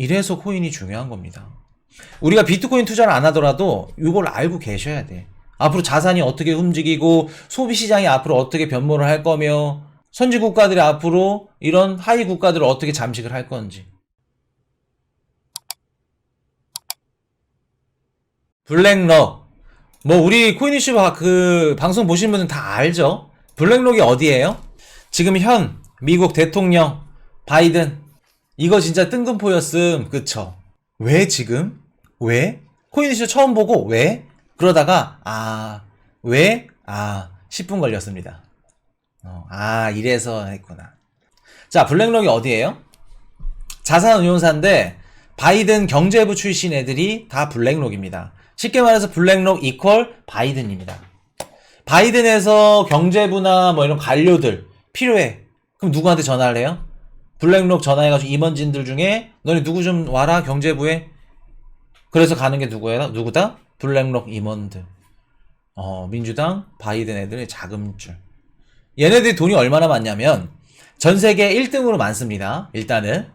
이래서 코인이 중요한 겁니다. 우리가 비트코인 투자를 안 하더라도 이걸 알고 계셔야 돼. 앞으로 자산이 어떻게 움직이고 소비 시장이 앞으로 어떻게 변모를 할 거며 선진 국가들이 앞으로 이런 하위 국가들을 어떻게 잠식을 할 건지. 블랙록. 뭐 우리 코인이슈 바- 그 방송 보신 분은 다 알죠? 블랙록이 어디예요? 지금 현 미국 대통령 바이든 이거 진짜 뜬금포였음 그쵸? 왜 지금? 왜? 코인이슈 처음 보고 왜? 그러다가 아 왜? 아 10분 걸렸습니다. 어, 아 이래서 했구나. 자 블랙록이 어디예요? 자산운용사인데 바이든 경제부 출신 애들이 다 블랙록입니다. 쉽게 말해서 블랙록 이퀄 바이든입니다. 바이든에서 경제부나 뭐 이런 관료들 필요해. 그럼 누구한테 전화를 해요? 블랙록 전화해가지고 임원진들 중에 너네 누구 좀 와라 경제부에. 그래서 가는 게 누구예요? 누구다? 블랙록 임원들. 어 민주당 바이든 애들의 자금줄. 얘네들이 돈이 얼마나 많냐면 전 세계 1등으로 많습니다. 일단은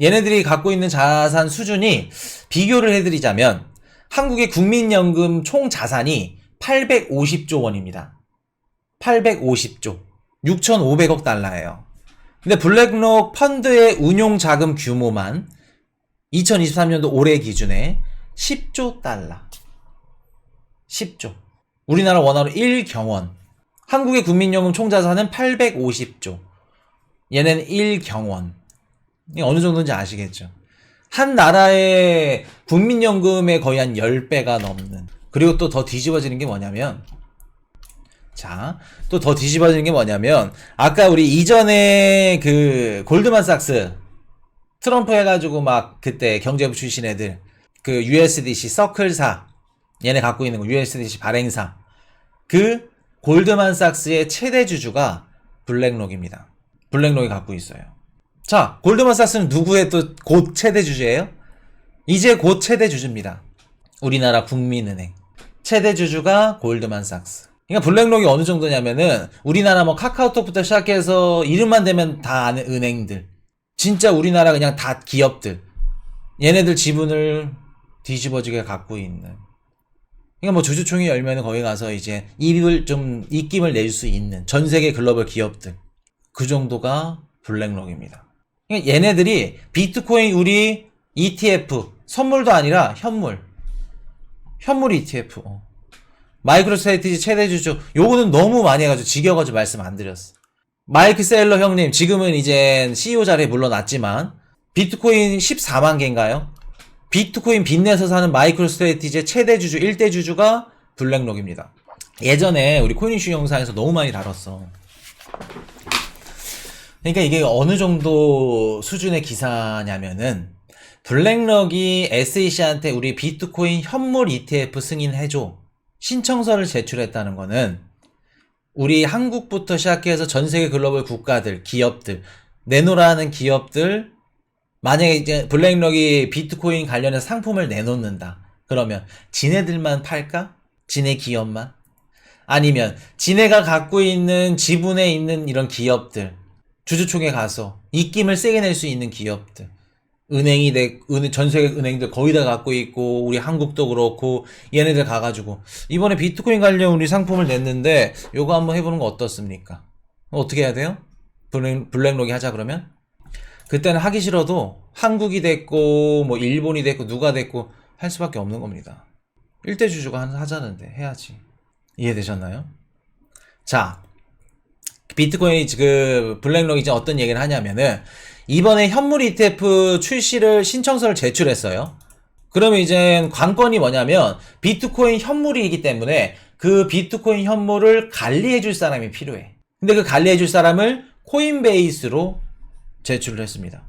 얘네들이 갖고 있는 자산 수준이 비교를 해드리자면 한국의 국민연금 총 자산이 850조 원입니다. 850조. 6,500억 달러예요. 근데 블랙록 펀드의 운용 자금 규모만 2023년도 올해 기준에 10조 달러. 10조. 우리나라 원화로 1경원. 한국의 국민연금 총자산은 850조. 얘는 1경원. 이게 어느 정도인지 아시겠죠? 한 나라의 국민연금의 거의 한 10배가 넘는. 그리고 또 더 뒤집어지는 게 뭐냐면, 자, 또 더 뒤집어지는 게 뭐냐면, 아까 우리 이전에 그 골드만삭스, 트럼프 해가지고 막 그때 경제부 출신 애들, 그 USDC 서클사, 얘네 갖고 있는 거, USDC 발행사, 그 골드만삭스의 최대 주주가 블랙록입니다. 블랙록이 갖고 있어요. 자, 골드만삭스는 누구의 또 곧 최대 주주예요? 이제 곧 최대 주주입니다. 우리나라 국민은행. 최대 주주가 골드만삭스. 그러니까 블랙록이 어느 정도냐면은 우리나라 뭐 카카오톡부터 시작해서 이름만 대면 다 아는 은행들. 진짜 우리나라 그냥 다 기업들. 얘네들 지분을 뒤집어지게 갖고 있는. 그러니까 뭐 주주총회 열면은 거기 가서 이제 입을 좀 입김을 낼수 있는 전 세계 글로벌 기업들. 그 정도가 블랙록입니다. 그러니까 얘네들이 비트코인 우리 ETF 선물도 아니라 현물 현물 ETF 어. 마이크로 스트레이티지 최대 주주. 요거는 너무 많이 해가지고 지겨워가지고 말씀 안 드렸어. 마이크 셀러 형님 지금은 이제 CEO 자리에 물러났지만 비트코인 14만 개인가요? 비트코인 빚내서 사는 마이크로 스트레이티지의 최대 주주 1대 주주가 블랙록입니다. 예전에 우리 코인이슈 영상에서 너무 많이 다뤘어. 그러니까 이게 어느 정도 수준의 기사냐면은 블랙럭이 SEC한테 우리 비트코인 현물 ETF 승인해줘 신청서를 제출했다는 거는 우리 한국부터 시작해서 전 세계 글로벌 국가들, 기업들, 내놓으라는 기업들, 만약에 이제 블랙럭이 비트코인 관련해서 상품을 내놓는다. 그러면 지네들만 팔까? 지네 기업만? 아니면 지네가 갖고 있는 지분에 있는 이런 기업들, 주주총회 가서 입김을 세게 낼 수 있는 기업들 은행이 내, 은, 전 세계 은행들 거의 다 갖고 있고 우리 한국도 그렇고 얘네들 가가지고 이번에 비트코인 관련 우리 상품을 냈는데 요거 한번 해보는 거 어떻습니까? 어떻게 해야 돼요? 블랙, 블랙록이 하자 그러면? 그때는 하기 싫어도 한국이 됐고 뭐 일본이 됐고 누가 됐고 할 수밖에 없는 겁니다. 일대 주주가 한- 하자는데 해야지. 이해되셨나요? 자, 비트코인이 지금 블랙록이 이제 어떤 얘기를 하냐면은 이번에 현물 ETF 출시를 신청서를 제출했어요. 그러면 이제 관건이 뭐냐면 비트코인 현물이기 때문에 그 비트코인 현물을 관리해 줄 사람이 필요해. 근데 그 관리해 줄 사람을 코인베이스로 제출을 했습니다.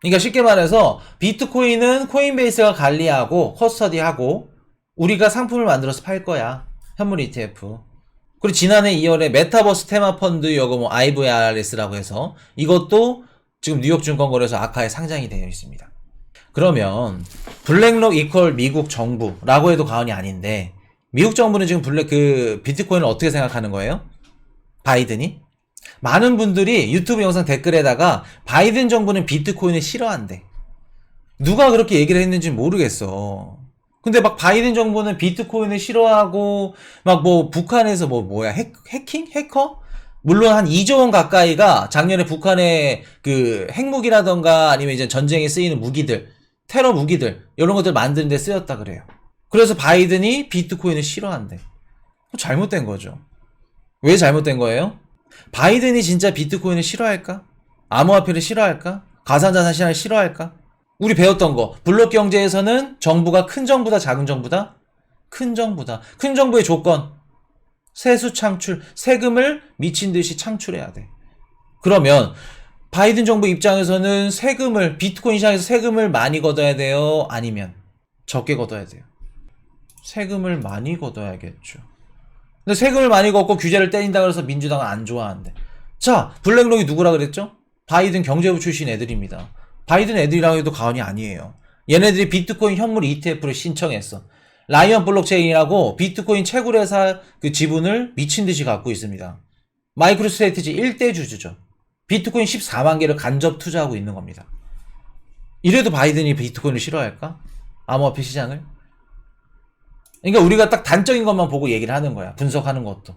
그러니까 쉽게 말해서 비트코인은 코인베이스가 관리하고 커스터디하고 우리가 상품을 만들어서 팔 거야. 현물 ETF. 그리고 지난해 2월에 메타버스 테마 펀드 요거 뭐 IVRS라고 해서 이것도 지금 뉴욕 증권거래소 아카에 상장이 되어 있습니다. 그러면 블랙록 이퀄 미국 정부라고 해도 과언이 아닌데 미국 정부는 지금 블랙 그 비트코인을 어떻게 생각하는 거예요? 바이든이? 많은 분들이 유튜브 영상 댓글에다가 바이든 정부는 비트코인을 싫어한대. 누가 그렇게 얘기를 했는지 모르겠어. 근데 막 바이든 정부는 비트코인을 싫어하고 막 뭐 북한에서 뭐 뭐야 핵, 해킹 해커 물론 한 2조 원 가까이가 작년에 북한의 그 핵무기라던가 아니면 이제 전쟁에 쓰이는 무기들 테러 무기들 이런 것들 만드는 데 쓰였다 그래요. 그래서 바이든이 비트코인을 싫어한대. 잘못된 거죠. 왜 잘못된 거예요? 바이든이 진짜 비트코인을 싫어할까? 암호화폐를 싫어할까? 가상자산 시장을 싫어할까? 우리 배웠던 거 블록 경제에서는 정부가 큰 정부다 작은 정부다? 큰 정부다. 큰 정부의 조건 세수 창출, 세금을 미친 듯이 창출해야 돼. 그러면 바이든 정부 입장에서는 세금을 비트코인 시장에서 세금을 많이 걷어야 돼요? 아니면 적게 걷어야 돼요? 세금을 많이 걷어야겠죠. 근데 세금을 많이 걷고 규제를 때린다 그래서 민주당은 안 좋아한대. 자, 블랙록이 누구라 그랬죠? 바이든 경제부 출신 애들입니다. 바이든 애들이라고 해도 과언이 아니에요. 얘네들이 비트코인 현물 ETF를 신청했어. 라이언 블록체인이라고 비트코인 채굴회사 그 지분을 미친 듯이 갖고 있습니다. 마이크로 스트레이트지 1대 주주죠. 비트코인 14만 개를 간접 투자하고 있는 겁니다. 이래도 바이든이 비트코인을 싫어할까? 암호화폐 시장을? 그러니까 우리가 딱 단적인 것만 보고 얘기를 하는 거야. 분석하는 것도.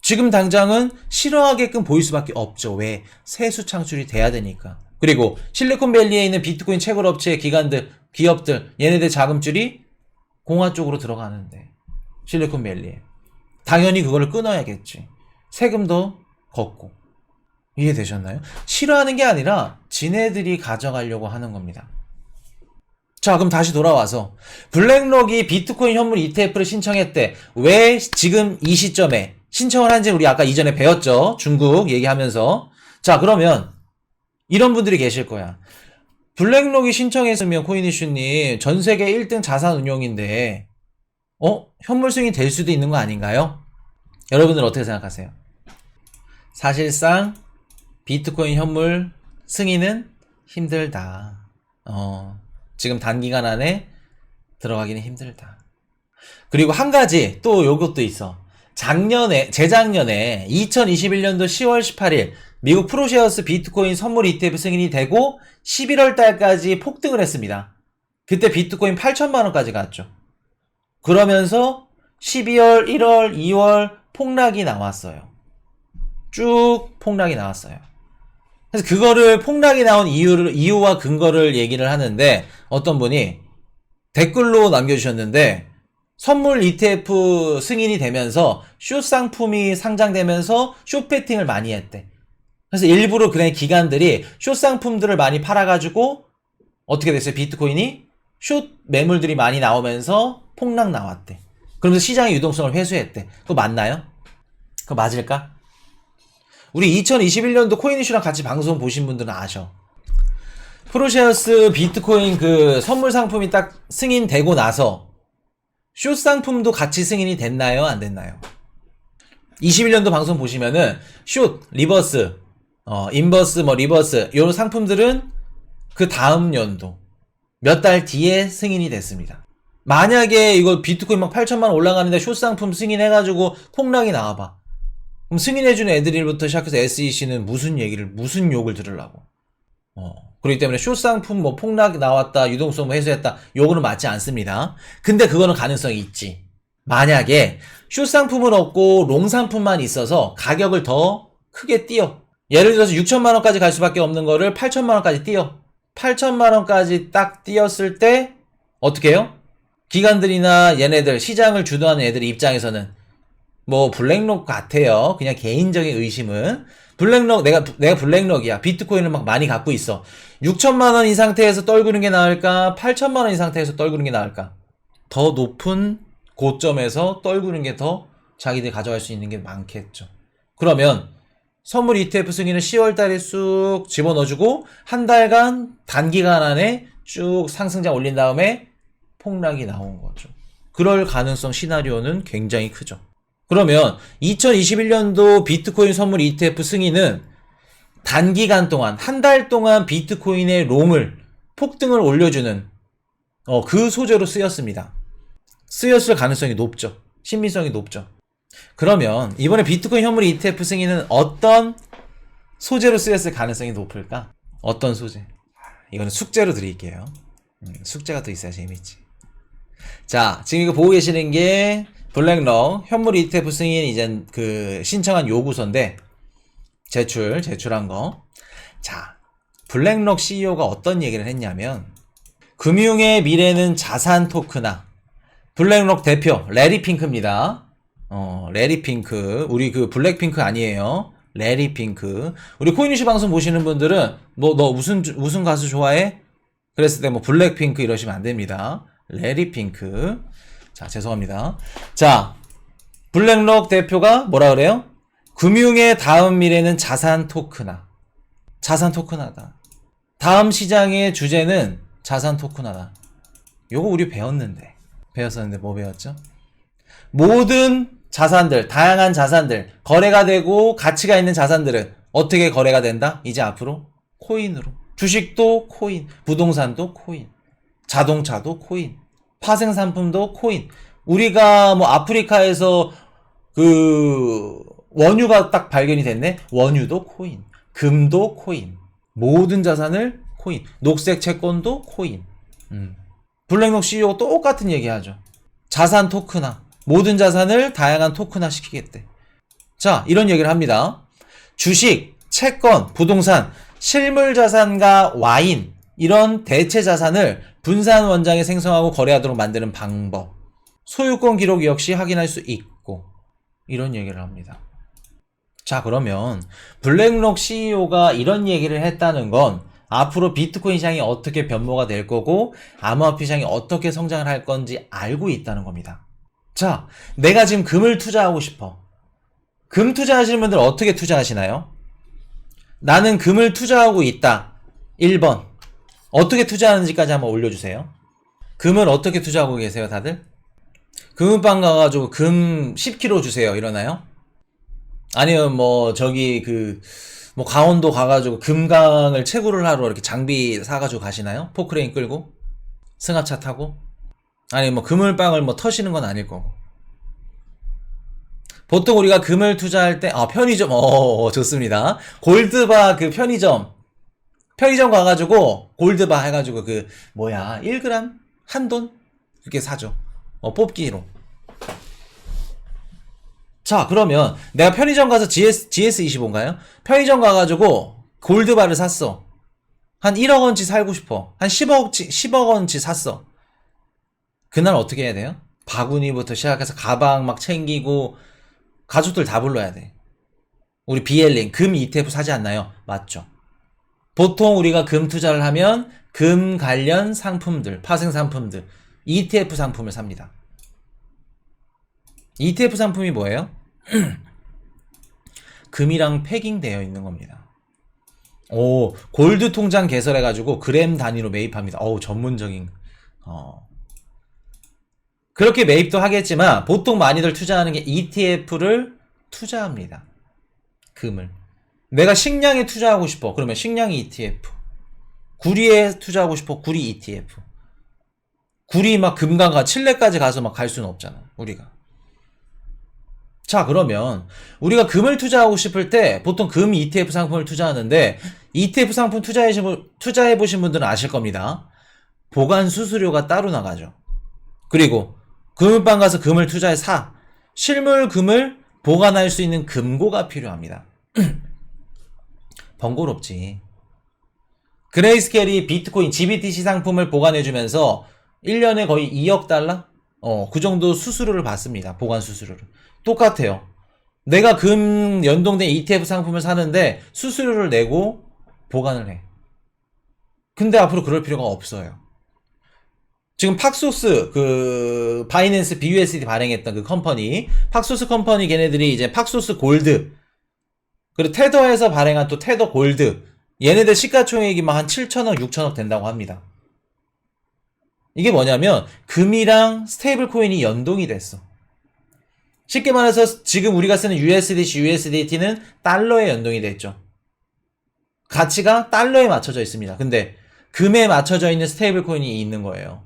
지금 당장은 싫어하게끔 보일 수밖에 없죠. 왜? 세수 창출이 돼야 되니까. 그리고 실리콘밸리에 있는 비트코인 채굴 업체 기관들, 기업들, 얘네들 자금줄이 공화 쪽으로 들어가는데. 실리콘밸리에. 당연히 그거를 끊어야겠지. 세금도 걷고. 이해되셨나요? 싫어하는 게 아니라 지네들이 가져가려고 하는 겁니다. 자, 그럼 다시 돌아와서 블랙록이 비트코인 현물 ETF를 신청했대. 왜 지금 이 시점에 신청을 한지 우리 아까 이전에 배웠죠. 중국 얘기하면서. 자, 그러면 이런 분들이 계실 거야. 블랙록이 신청했으면 코인이슈님 전 세계 1등 자산 운용인데 어? 현물 승인이 될 수도 있는 거 아닌가요? 여러분들 어떻게 생각하세요? 사실상 비트코인 현물 승인은 힘들다. 어, 지금 단기간 안에 들어가기는 힘들다. 그리고 한 가지 또 요것도 있어. 작년에 재작년에 2021년도 10월 18일 미국 프로쉐어스 비트코인 선물 ETF 승인이 되고 11월 달까지 폭등을 했습니다. 그때 비트코인 8천만 원까지 갔죠. 그러면서 12월, 1월, 2월 폭락이 나왔어요. 쭉 폭락이 나왔어요. 그래서 그거를 폭락이 나온 이유를 이유와 근거를 얘기를 하는데 어떤 분이 댓글로 남겨주셨는데 선물 ETF 승인이 되면서 숏 상품이 상장되면서 숏 배팅을 많이 했대. 그래서 일부러 그냥 기관들이 숏 상품들을 많이 팔아가지고 어떻게 됐어요? 비트코인이 숏 매물들이 많이 나오면서 폭락 나왔대. 그러면서 시장의 유동성을 회수했대. 그거 맞나요? 그거 맞을까? 우리 2021년도 코인 이슈랑 같이 방송 보신 분들은 아셔. 프로쉐어스 비트코인 그 선물 상품이 딱 승인되고 나서 숏 상품도 같이 승인이 됐나요? 안 됐나요? 21년도 방송 보시면은 숏, 리버스, 어, 인버스, 뭐 리버스 이런 상품들은 그 다음 연도 몇 달 뒤에 승인이 됐습니다. 만약에 이거 비트코인 막 8천만 원 올라가는데 숏 상품 승인해가지고 폭락이 나와봐. 그럼 승인해주는 애들부터 시작해서 SEC는 무슨 얘기를, 무슨 욕을 들으려고. 어. 그렇기 때문에 숏 상품 뭐 폭락 나왔다, 유동성 뭐 해소했다, 요거는 맞지 않습니다. 근데 그거는 가능성이 있지. 만약에 숏 상품은 없고 롱 상품만 있어서 가격을 더 크게 띄어. 예를 들어서 6천만 원까지 갈 수밖에 없는 거를 8천만 원까지 띄어. 8천만 원까지 딱 띄었을 때 어떻게 해요? 기관들이나 얘네들 시장을 주도하는 애들 입장에서는 뭐 블랙록 같아요. 그냥 개인적인 의심은 블랙록 내가 내가 블랙록이야. 비트코인을 막 많이 갖고 있어. 6천만 원이 상태에서 떨구는 게 나을까? 8천만 원이 상태에서 떨구는 게 나을까? 더 높은 고점에서 떨구는 게 더 자기들이 가져갈 수 있는 게 많겠죠. 그러면 선물 ETF 승인을 10월 달에 쑥 집어넣어주고 한 달간 단기간 안에 쭉 상승장 올린 다음에 폭락이 나온 거죠. 그럴 가능성 시나리오는 굉장히 크죠. 그러면 2021년도 비트코인 선물 ETF 승인은 단기간 동안 한 달 동안 비트코인의 롱을 폭등을 올려주는 어, 그 소재로 쓰였습니다. 쓰였을 가능성이 높죠. 신빙성이 높죠. 그러면 이번에 비트코인 현물 ETF 승인은 어떤 소재로 쓰였을 가능성이 높을까? 어떤 소재? 이거는 숙제로 드릴게요. 음, 숙제가 또 있어야 재밌지. 자, 지금 이거 보고 계시는 게 블랙럭 현물 ETF 승인 이제 그 신청한 요구서인데 제출 제출한 거. 자, 블랙럭 CEO가 어떤 얘기를 했냐면 금융의 미래는 자산 토크나 블랙럭 대표 레리 핑크입니다. 어, 레리 핑크. 우리 그 블랙핑크 아니에요. 레리 핑크. 우리 코인이슈 방송 보시는 분들은 뭐 너 무슨 주- 무슨 가수 좋아해? 그랬을 때 뭐 블랙핑크 이러시면 안 됩니다. 레리 핑크. 자, 죄송합니다. 자, 블랙럭 대표가 뭐라 그래요? 금융의 다음 미래는 자산 토크나. 자산 토크나다. 다음 시장의 주제는 자산 토크나다. 요거 우리 배웠는데. 배웠었는데 뭐 배웠죠? 모든 자산들, 다양한 자산들, 거래가 되고 가치가 있는 자산들은 어떻게 거래가 된다? 이제 앞으로 코인으로. 주식도 코인, 부동산도 코인, 자동차도 코인, 파생상품도 코인. 우리가 뭐 아프리카에서 그 원유가 딱 발견이 됐네? 원유도 코인, 금도 코인, 모든 자산을 코인, 녹색 채권도 코인. 음. 블랙록 CEO가 똑같은 얘기 하죠. 자산 토크나 모든 자산을 다양한 토크나 시키겠대. 자, 이런 얘기를 합니다. 주식, 채권, 부동산, 실물 자산과 와인 이런 대체 자산을 분산 원장에 생성하고 거래하도록 만드는 방법. 소유권 기록 역시 확인할 수 있고 이런 얘기를 합니다. 자, 그러면 블랙록 CEO가 이런 얘기를 했다는 건 앞으로 비트코인 시장이 어떻게 변모가 될 거고 암호화폐 시장이 어떻게 성장을 할 건지 알고 있다는 겁니다. 자, 내가 지금 금을 투자하고 싶어. 금 투자하시는 분들 어떻게 투자하시나요? 나는 금을 투자하고 있다. 1번. 어떻게 투자하는지까지 한번 올려주세요. 금을 어떻게 투자하고 계세요, 다들? 금은방 가가지고 금 10kg 주세요. 이러나요? 아니면 뭐, 저기 그, 뭐 강원도 가가지고 금강을 채굴을 하러 이렇게 장비 사가지고 가시나요? 포크레인 끌고? 승합차 타고? 아니 뭐 그물방을 뭐 터시는 건 아닐 거고. 보통 우리가 금을 투자할 때, 아, 편의점, 어, 좋습니다. 골드바 그 편의점. 편의점 가가지고, 골드바 해가지고 그, 뭐야, 1g? 한 돈? 이렇게 사죠. 어, 뽑기로. 자, 그러면 내가 편의점 가서 GS, GS25인가요? 편의점 가가지고 골드바를 샀어. 한 1억 원치 살고 싶어. 한 10억, 10억 원치 샀어. 그날 어떻게 해야 돼요? 바구니부터 시작해서 가방 막 챙기고 가족들 다 불러야 돼. 우리 비엘링 금 ETF 사지 않나요? 맞죠. 보통 우리가 금 투자를 하면 금 관련 상품들, 파생 상품들, ETF 상품을 삽니다. ETF 상품이 뭐예요? 금이랑 패깅되어 있는 겁니다. 오, 골드 통장 개설해가지고 그램 단위로 매입합니다. 어우, 전문적인, 어. 그렇게 매입도 하겠지만, 보통 많이들 투자하는 게 ETF를 투자합니다. 금을. 내가 식량에 투자하고 싶어. 그러면 식량 ETF. 구리에 투자하고 싶어. 구리 ETF. 구리 막 금강가 칠레까지 가서 막 갈 수는 없잖아. 우리가. 자, 그러면 우리가 금을 투자하고 싶을 때 보통 금 ETF 상품을 투자하는데 ETF 상품 투자해 보신 분들은 아실 겁니다. 보관 수수료가 따로 나가죠. 그리고 금은방 가서 금을 투자해 사 실물 금을 보관할 수 있는 금고가 필요합니다. 번거롭지. 그레이스켈이 비트코인 GBTC 상품을 보관해주면서 1년에 거의 2억 달러? 어, 그 정도 수수료를 받습니다. 보관 수수료를. 똑같아요. 내가 금 연동된 ETF 상품을 사는데 수수료를 내고 보관을 해. 근데 앞으로 그럴 필요가 없어요. 지금 팍소스 그 바이낸스 BUSD 발행했던 그 컴퍼니 팍소스 컴퍼니 걔네들이 이제 팍소스 골드 그리고 테더에서 발행한 또 테더 골드 얘네들 시가총액이 막한 7천억 6천억 된다고 합니다. 이게 뭐냐면 금이랑 스테이블 코인이 연동이 됐어. 쉽게 말해서 지금 우리가 쓰는 USDC, USDT는 달러에 연동이 됐죠. 가치가 달러에 맞춰져 있습니다. 근데 금에 맞춰져 있는 스테이블 코인이 있는 거예요.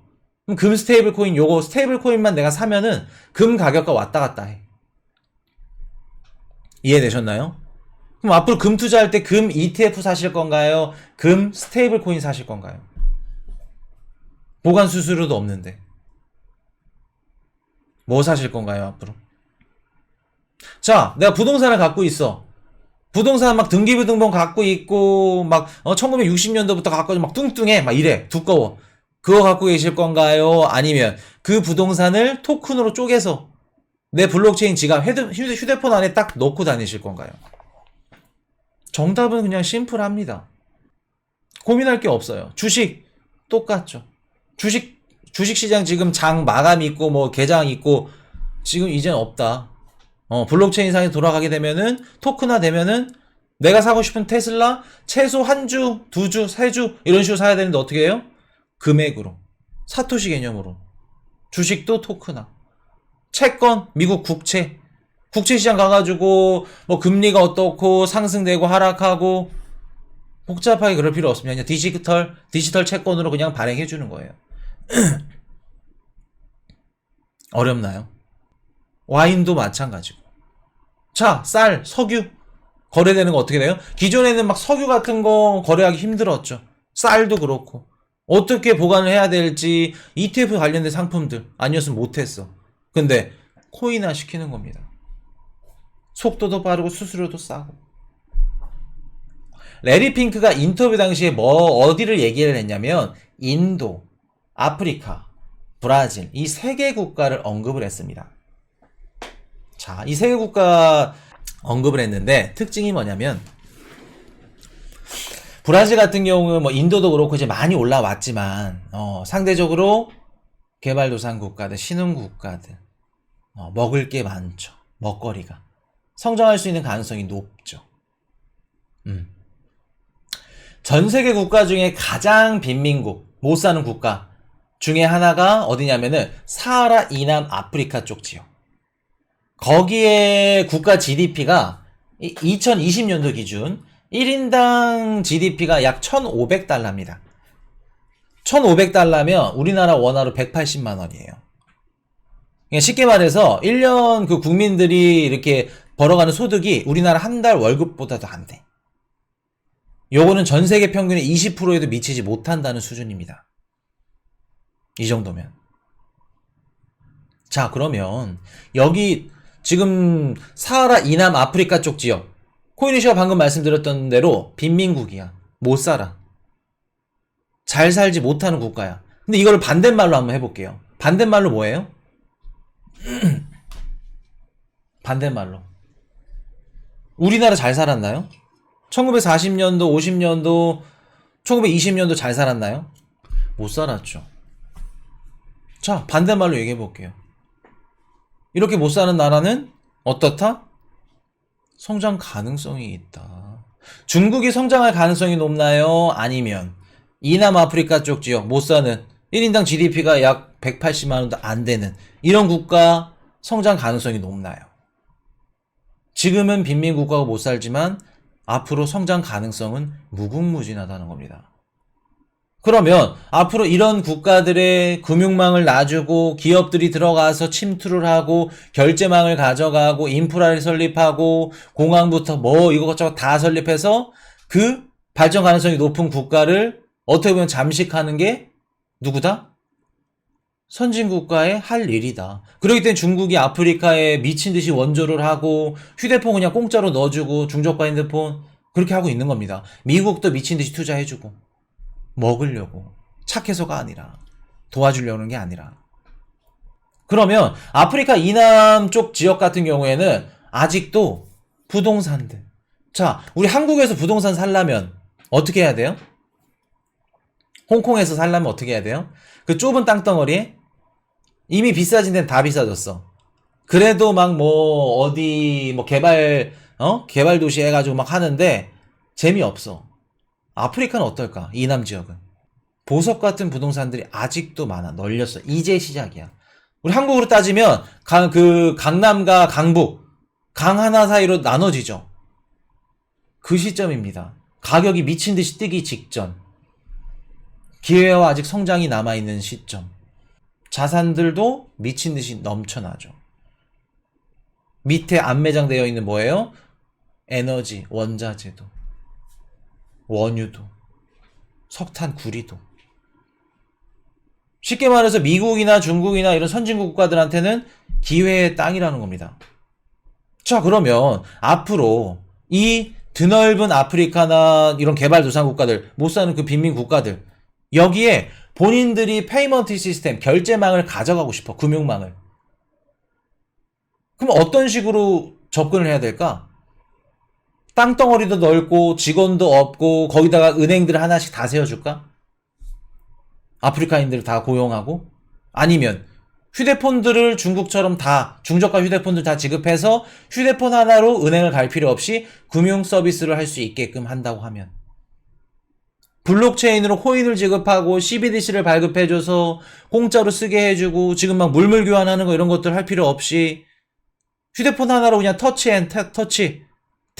그럼 금 스테이블 코인 요거 스테이블 코인만 내가 사면은 금 가격과 왔다 갔다 해. 이해되셨나요? 그럼 앞으로 금 투자할 때 금 ETF 사실 건가요? 금 스테이블 코인 사실 건가요? 보관 수수료도 없는데. 뭐 사실 건가요, 앞으로? 자, 내가 부동산을 갖고 있어. 부동산 막 등기부등본 갖고 있고, 막, 어, 1960년도부터 갖고 막 뚱뚱해. 막 이래. 두꺼워. 그거 갖고 계실 건가요? 아니면 그 부동산을 토큰으로 쪼개서 내 블록체인 지갑 휴대- 휴대- 휴대폰 안에 딱 넣고 다니실 건가요? 정답은 그냥 심플합니다. 고민할 게 없어요. 주식 똑같죠. 주식 주식 시장 지금 장 마감 있고 뭐 개장 있고 지금 이젠 없다. 어, 블록체인 상에 돌아가게 되면은 토큰화 되면은 내가 사고 싶은 테슬라 최소 한 주, 두 주, 세 주 이런 식으로 사야 되는데 어떻게 해요? 금액으로 사토시 개념으로 주식도 토큰화 채권 미국 국채 국채 시장 가가지고 뭐 금리가 어떻고 상승되고 하락하고 복잡하게 그럴 필요 없습니다. 그냥 디지털 디지털 채권으로 그냥 발행해 주는 거예요. 어렵나요? 와인도 마찬가지고. 자, 쌀, 석유 거래되는 거 어떻게 돼요? 기존에는 막 석유 같은 거 거래하기 힘들었죠. 쌀도 그렇고. 어떻게 보관을 해야 될지 ETF 관련된 상품들 아니었으면 못했어. 근데 코인화 시키는 겁니다. 속도도 빠르고 수수료도 싸고. 레리 핑크가 인터뷰 당시에 뭐 어디를 얘기를 했냐면 인도, 아프리카, 브라질 이 세 개 국가를 언급을 했습니다. 자, 이 세 개 국가 언급을 했는데 특징이 뭐냐면 브라질 같은 경우는 뭐 인도도 그렇고 이제 많이 올라왔지만 어, 상대적으로 개발도상 국가들, 신흥 국가들 어, 먹을 게 많죠. 먹거리가 성장할 수 있는 가능성이 높죠. 음. 전 세계 국가 중에 가장 빈민국, 못 사는 국가 중에 하나가 어디냐면은 사하라 이남 아프리카 쪽 지역. 거기에 국가 GDP가 2020년도 기준 1인당 GDP가 약 1,500달러입니다. 1,500달러면 우리나라 원화로 180만 원이에요. 그러니까 쉽게 말해서 1년 그 국민들이 이렇게 벌어가는 소득이 우리나라 한 달 월급보다도 안 돼. 요거는 전 세계 평균의 20%에도 미치지 못한다는 수준입니다. 이 정도면. 자, 그러면 여기 지금 사하라 이남 아프리카 쪽 지역 코이니시가 방금 말씀드렸던 대로 빈민국이야. 못 살아. 잘 살지 못하는 국가야. 근데 이걸 반대말로 한번 해볼게요. 반대말로 뭐예요? 반대말로. 우리나라 잘 살았나요? 1940년도, 50년도, 1920년도 잘 살았나요? 못 살았죠. 자, 반대말로 얘기해 볼게요. 이렇게 못 사는 나라는 어떻다? 성장 가능성이 있다. 중국이 성장할 가능성이 높나요? 아니면 이남 아프리카 쪽 지역 못 사는 1인당 GDP가 약 180만 원도 안 되는 이런 국가 성장 가능성이 높나요? 지금은 빈민 국가가 못 살지만 앞으로 성장 가능성은 무궁무진하다는 겁니다. 그러면 앞으로 이런 국가들의 금융망을 놔주고 기업들이 들어가서 침투를 하고 결제망을 가져가고 인프라를 설립하고 공항부터 뭐 이것저것 다 설립해서 그 발전 가능성이 높은 국가를 어떻게 보면 잠식하는 게 누구다? 선진 국가의 할 일이다. 그렇기 때문에 중국이 아프리카에 미친 듯이 원조를 하고 휴대폰 그냥 공짜로 넣어주고 중저가 핸드폰 그렇게 하고 있는 겁니다. 미국도 미친 듯이 투자해주고 먹으려고 착해서가 아니라 도와주려는 게 아니라 그러면 아프리카 이남 쪽 지역 같은 경우에는 아직도 부동산들 자 우리 한국에서 부동산 살려면 어떻게 해야 돼요? 홍콩에서 살려면 어떻게 해야 돼요? 그 좁은 땅덩어리에 이미 비싸진 데는 다 비싸졌어. 그래도 막 뭐 어디 뭐 개발 어 개발 도시 해가지고 막 하는데 재미없어. 아프리카는 어떨까? 이남 지역은 보석 같은 부동산들이 아직도 많아 널렸어. 이제 시작이야. 우리 한국으로 따지면 강, 그 강남과 강북 강 하나 사이로 나눠지죠. 그 시점입니다. 가격이 미친 듯이 뜨기 직전. 기회와 아직 성장이 남아 있는 시점. 자산들도 미친 듯이 넘쳐나죠. 밑에 안 매장되어 있는 뭐예요? 에너지, 원자재도, 원유도, 석탄, 구리도. 쉽게 말해서 미국이나 중국이나 이런 선진국 국가들한테는 기회의 땅이라는 겁니다. 자, 그러면 앞으로 이 드넓은 아프리카나 이런 개발도상 국가들, 못 사는 그 빈민 국가들, 여기에 본인들이 페이먼트 시스템, 결제망을 가져가고 싶어, 금융망을. 그럼 어떤 식으로 접근을 해야 될까? 땅덩어리도 넓고 직원도 없고 거기다가 은행들 하나씩 다 세워줄까? 아프리카인들을 다 고용하고? 아니면 휴대폰들을 중국처럼 다 중저가 휴대폰들 다 지급해서 휴대폰 하나로 은행을 갈 필요 없이 금융 서비스를 할 수 있게끔 한다고 하면. 블록체인으로 코인을 지급하고 CBDC를 발급해줘서 공짜로 쓰게 해주고 지금 막 물물 교환하는 거 이런 것들 할 필요 없이 휴대폰 하나로 그냥 터치 앤 태- 터치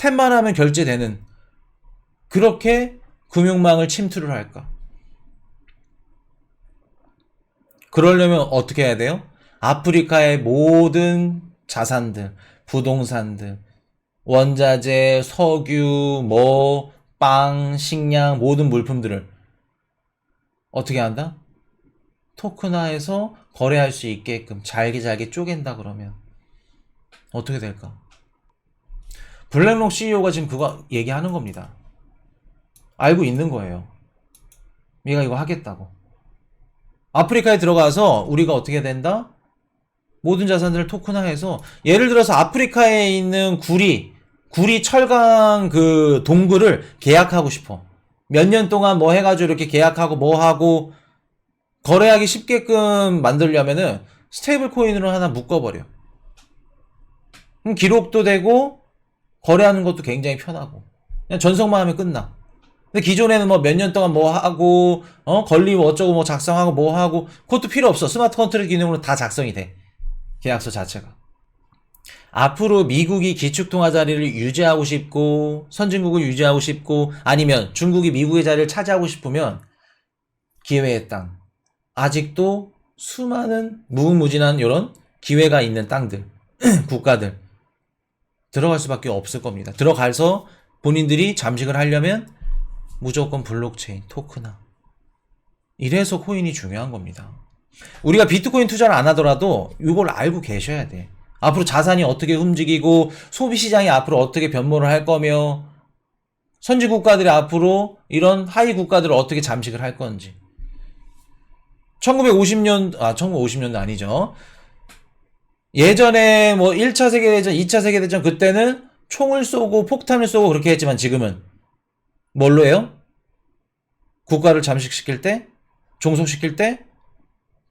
탭만 하면 결제되는 그렇게 금융망을 침투를 할까? 그러려면 어떻게 해야 돼요? 아프리카의 모든 자산들, 부동산들, 원자재, 석유, 뭐, 빵, 식량, 모든 물품들을 어떻게 한다? 토큰화해서 거래할 수 있게끔 잘게 잘게 쪼갠다 그러면 어떻게 될까? 블랙록 CEO가 지금 그거 얘기하는 겁니다. 알고 있는 거예요. 얘가 이거 하겠다고. 아프리카에 들어가서 우리가 어떻게 된다? 모든 자산들을 토큰화해서 예를 들어서 아프리카에 있는 구리, 구리 철강 그 동굴을 계약하고 싶어. 몇 년 동안 뭐 해가지고 이렇게 계약하고 뭐 하고 거래하기 쉽게끔 만들려면은 스테이블 코인으로 하나 묶어버려. 그럼 기록도 되고 거래하는 것도 굉장히 편하고 그냥 전송만 하면 끝나. 근데 기존에는 뭐 몇 년 동안 뭐 하고 어뭐 어쩌고 뭐 작성하고 뭐 하고 그것도 필요 없어. 스마트 컨트롤 기능으로 다 작성이 돼. 계약서 자체가. 앞으로 미국이 기축통화 자리를 유지하고 싶고 선진국을 유지하고 싶고 아니면 중국이 미국의 자리를 차지하고 싶으면 기회의 땅. 아직도 수많은 무궁무진한 이런 기회가 있는 땅들, 국가들 들어갈 수밖에 없을 겁니다. 들어가서 본인들이 잠식을 하려면 무조건 블록체인, 토크나. 이래서 코인이 중요한 겁니다. 우리가 비트코인 투자를 안 하더라도 이걸 알고 계셔야 돼. 앞으로 자산이 어떻게 움직이고 소비 시장이 앞으로 어떻게 변모를 할 거며 선진 국가들이 앞으로 이런 하위 국가들을 어떻게 잠식을 할 건지. 1950년 아 1950년도 아니죠. 예전에 뭐 1차 세계대전, 2차 세계대전 그때는 총을 쏘고 폭탄을 쏘고 그렇게 했지만 지금은 뭘로 해요? 국가를 잠식시킬 때, 종속시킬 때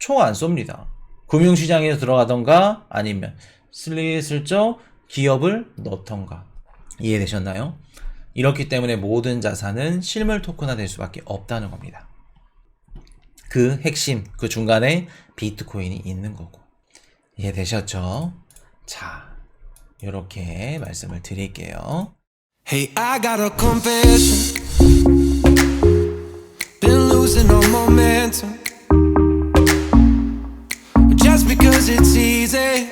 총 안 쏩니다. 금융시장에 들어가던가 아니면 슬슬쩍 기업을 넣던가 이해되셨나요? 이렇기 때문에 모든 자산은 실물 토큰화 될 수밖에 없다는 겁니다. 그 핵심, 그 중간에 비트코인이 있는 거고. 이해되셨죠? 자, 이렇게 말씀을 드릴게요. Hey, I got a confession. Been losing all momentum. Just because it's easy,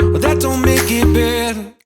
well, that don't make it better.